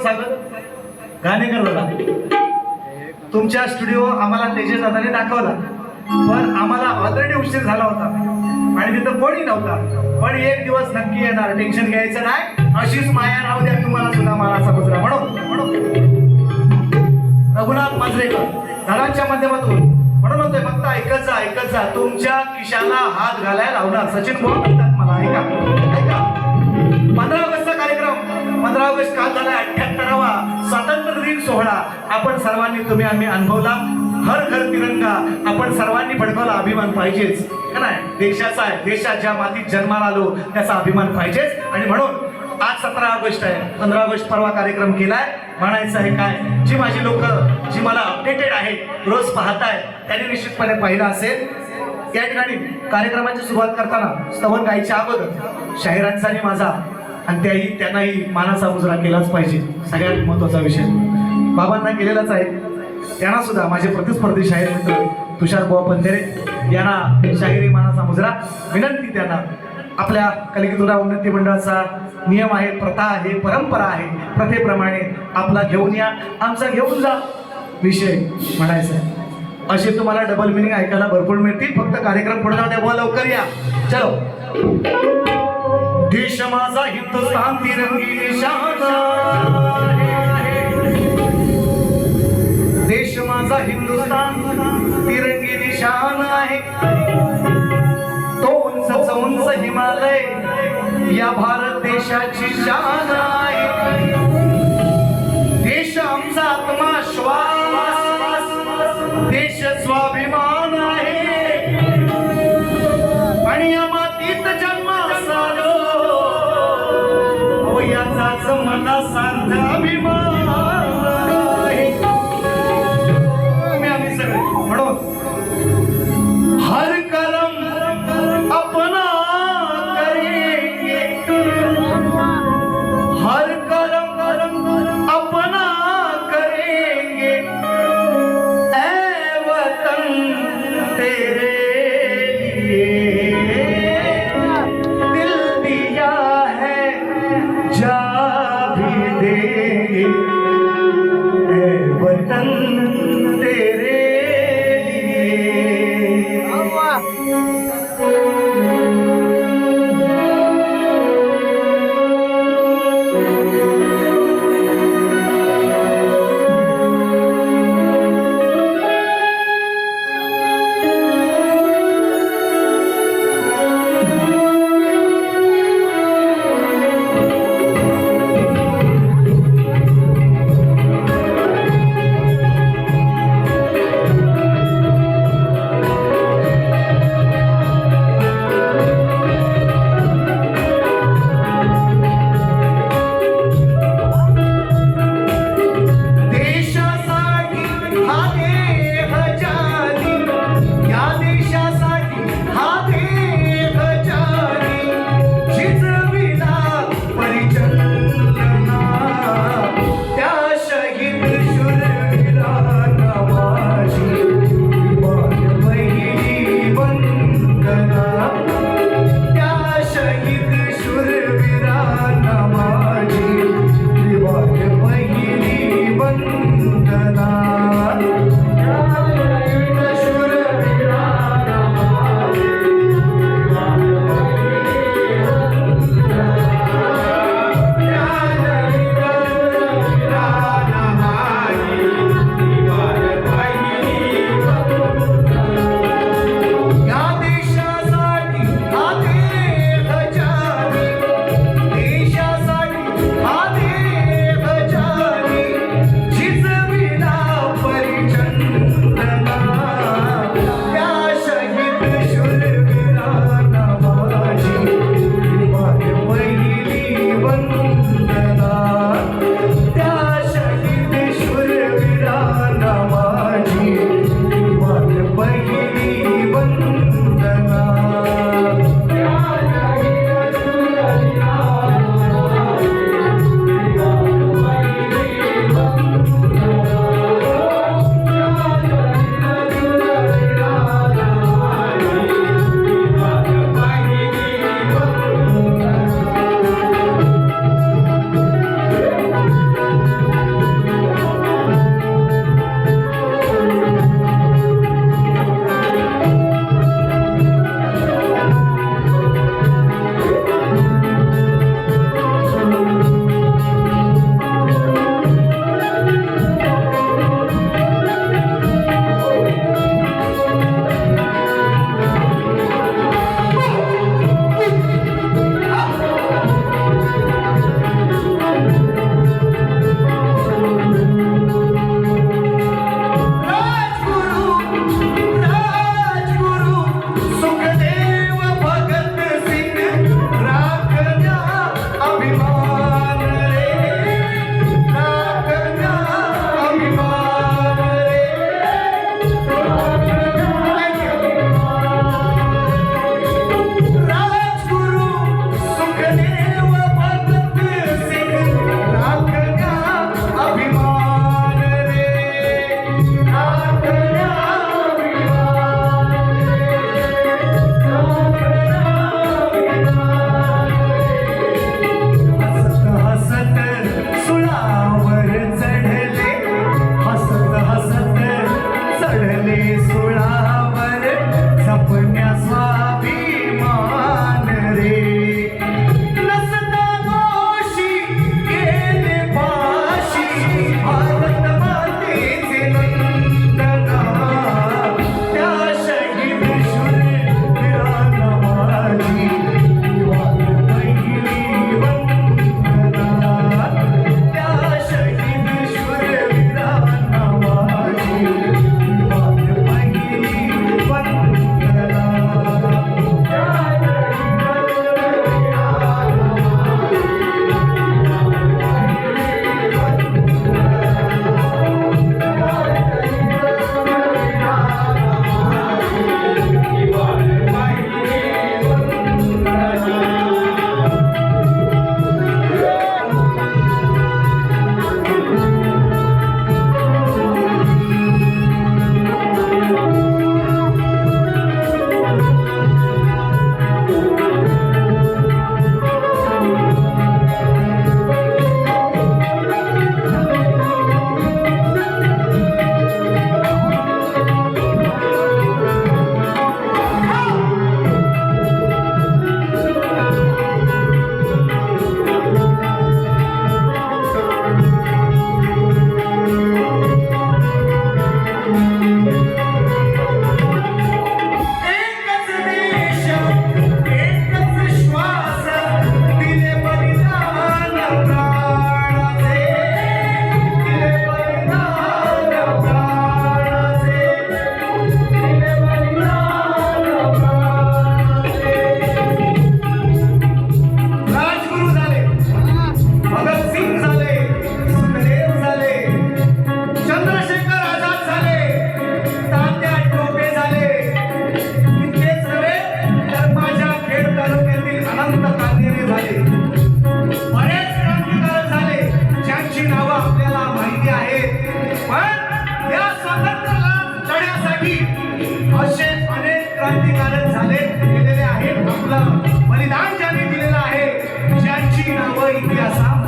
सागर? गाणे दादा तुमच्या स्टुडिओ आम्हाला तेजस दादाने दाखवला. पण आम्हाला ऑलरेडी उशीर झाला होता. आणि तिथं कोणी नव्हता. पण एक दिवस नक्की येणार. टेन्शन घ्यायचं नाही. अशीच माया राहू द्या तुम्हाला सुद्धा मला समुद्र म्हणून म्हणून. रघुनाथ मांजरेकर घरांच्या माध्यमातून. म्हणून होते फक्त ऐकत जा ऐकत जा. तुमच्या खिशाला हात घालायला लावणार. सचिन भाऊ म्हणतात मला ऐका ऐका. पंधरा पंधरा ऑगस्ट काल झाला अठ्याहत्तरावा स्वातंत्र्य दिन सोहळा. आपण सर्वांनी तुम्ही आम्ही अनुभवला. हर घर तिरंगा आपण सर्वांनी भडकवला अभिमान पाहिजेच. नाही देशाचा आहे देशात ज्या मातीत जन्माला आलो त्याचा अभिमान पाहिजेच. आणि म्हणून आज सतरा ऑगस्ट आहे. पंधरा ऑगस्ट परवा कार्यक्रम केलाय. म्हणायचं आहे काय? जी माझी लोक जी मला अपडेटेड आहेत रोज पाहताय त्यांनी निश्चितपणे पाहिलं असेल. या ठिकाणी कार्यक्रमाची सुरुवात करताना स्तवन गायच्या अगोदर शाहिरांचा आणि माझा आणि त्याही त्यांनाही मानाचा मुजरा केलाच पाहिजे. सगळ्यात महत्त्वाचा विषय. बाबांना केलेलाच आहे. त्यांना सुद्धा माझे प्रतिस्पर्धी शाहीर मित्र तुषार बुवा पंधेरे यांना शाहिरी मानाचा मुजरा. विनंती त्यांना. आपल्या कलिकितुरा उन्नती मंडळाचा नियम आहे प्रथा आहे परंपरा आहे. प्रथेप्रमाणे आपला घेऊन या. आमचा घेऊन जा. विषय म्हणायचा आहे. असे तुम्हाला डबल मिनिंग ऐकायला भरपूर मिळतील. फक्त कार्यक्रम पुढे जाऊ द्या लवकर या. चलो. देश माझा हिंदुस्थान तिरंगी निशाण देश माझा हिंदुस्थान तिरंगी निशान आहे. तो उंच उंच हिमालय या भारत देशाची शान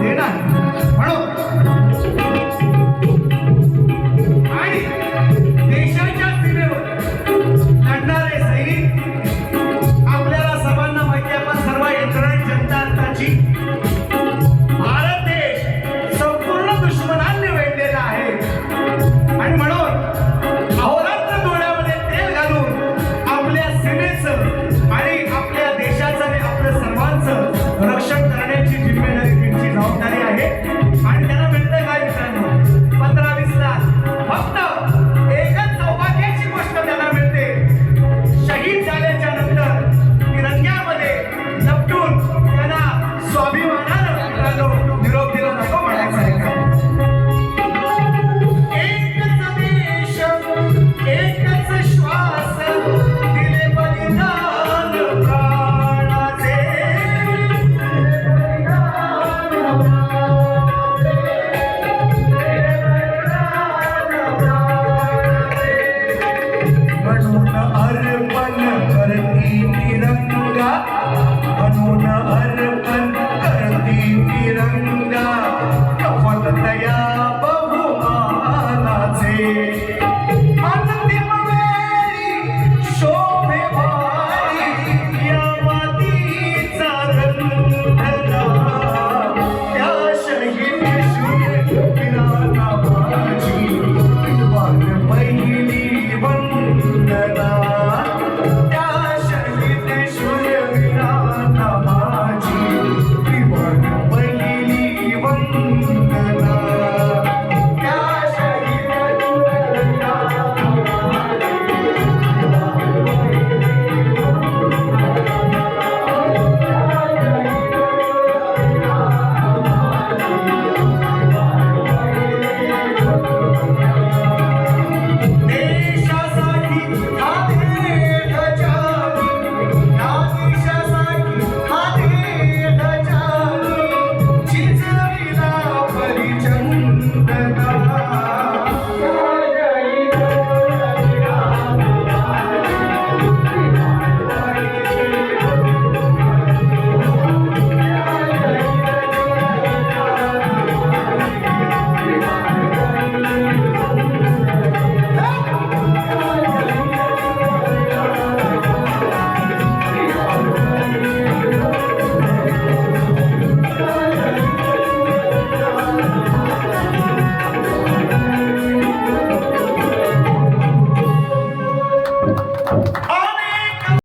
देणार म्हणून